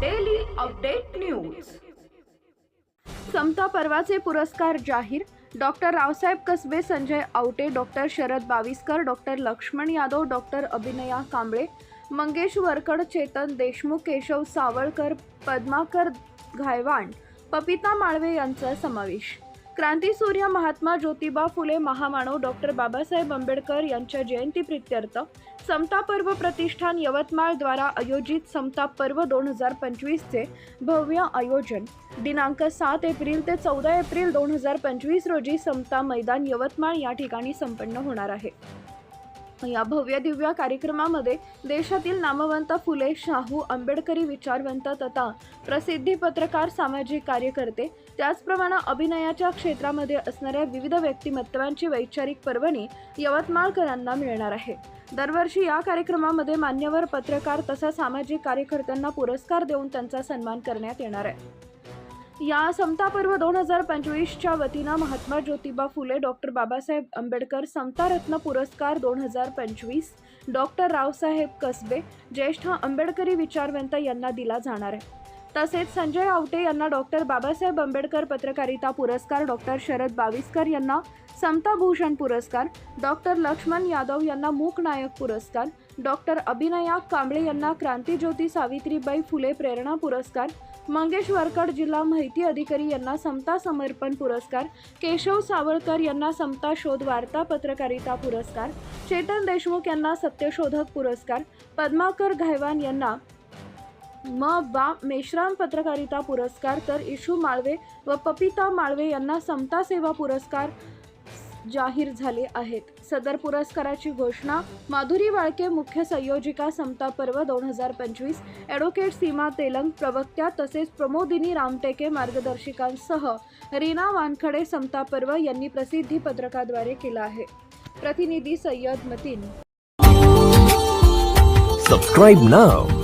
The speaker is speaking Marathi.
डेली अपडेट न्यूज समता पर्वाचे पुरस्कार जाहीर. Doctor Raosaheb Kasbe Sanjay Awate doctor Sharad Baviskar doctor Laxman Yadav doctor Abhinaya Kamble Mangesh Varkad Chetan Deshmukh Keshav Savalkar Padmakar Ghaywan Papita Malve यांचा समावेश. क्रांतीसूर्य महात्मा ज्योतिबा फुले महामानव डॉक्टर बाबासाहेब आंबेडकर यांच्या जयंतीप्रित्यर्थ समता पर्व प्रतिष्ठान यवतमाळ द्वारा आयोजित समता पर्व दोन हजार पंचवीसचे भव्य आयोजन. दिनांक सात एप्रिल ते चौदा एप्रिल दोन हजार पंचवीस रोजी समता मैदान यवतमाळ या ठिकाणी संपन्न होणार आहे. या भव्य दिव्य कार्यक्रमामध्ये देशातील नामवंत फुले शाहू आंबेडकरी विचारवंत तथा प्रसिद्धी पत्रकार सामाजिक कार्यकर्ते त्याचप्रमाणे अभिनयाच्या क्षेत्रामध्ये असणाऱ्या विविध व्यक्तिमत्वांची वैचारिक पर्वणी यवतमाळकरांना मिळणार आहे. दरवर्षी या कार्यक्रमामध्ये मान्यवर पत्रकार तसा सामाजिक कार्यकर्त्यांना पुरस्कार देऊन त्यांचा सन्मान करण्यात येणार आहे. या समता पर्व दोन हजार पंचवीसच्या वतीनं महात्मा ज्योतिबा फुले डॉक्टर बाबासाहेब आंबेडकर समतारत्न पुरस्कार दोन हजार पंचवीस डॉक्टर रावसाहेब कसबे ज्येष्ठ आंबेडकरी विचारवंत यांना दिला जाणार आहे. तसेच संजय आवटे यांना डॉक्टर बाबासाहेब आंबेडकर पत्रकारिता पुरस्कार डॉक्टर शरद बाविस्कर यांना समता भूषण पुरस्कार डॉक्टर लक्ष्मण यादव यांना मूकनायक पुरस्कार डॉक्टर अभिनया कांबळे यांना क्रांतीज्योती सावित्रीबाई फुले प्रेरणा पुरस्कार मंगेश वरकड जिल्हा माहिती अधिकारी यांना समता समर्पण पुरस्कार केशव सावळकर यांना समता शोध वार्ता पत्रकारिता पुरस्कार चेतन देशमुख यांना सत्यशोधक पुरस्कार पद्माकर घायवान यांना म बा मेश्राम पत्रकारिता पुरस्कार तर इशू माळवे व पपिता माळवे यांना समता सेवा पुरस्कार जाहीर झाले आहेत. सदर पुरस्काराची घोषणा माधुरी वाळके मुख्य संयोजिका समता पर्व दोन हजार पंचवीस ॲडव्होकेट सीमा तेलंग प्रवक्त्या तसेच प्रमोदिनी रामटेके मार्गदर्शिकांसह रीना वानखडे समता पर्व यांनी प्रसिद्धी पत्रकाद्वारे केला आहे. प्रतिनिधी सय्यद मतीन. सबस्क्राईब नाव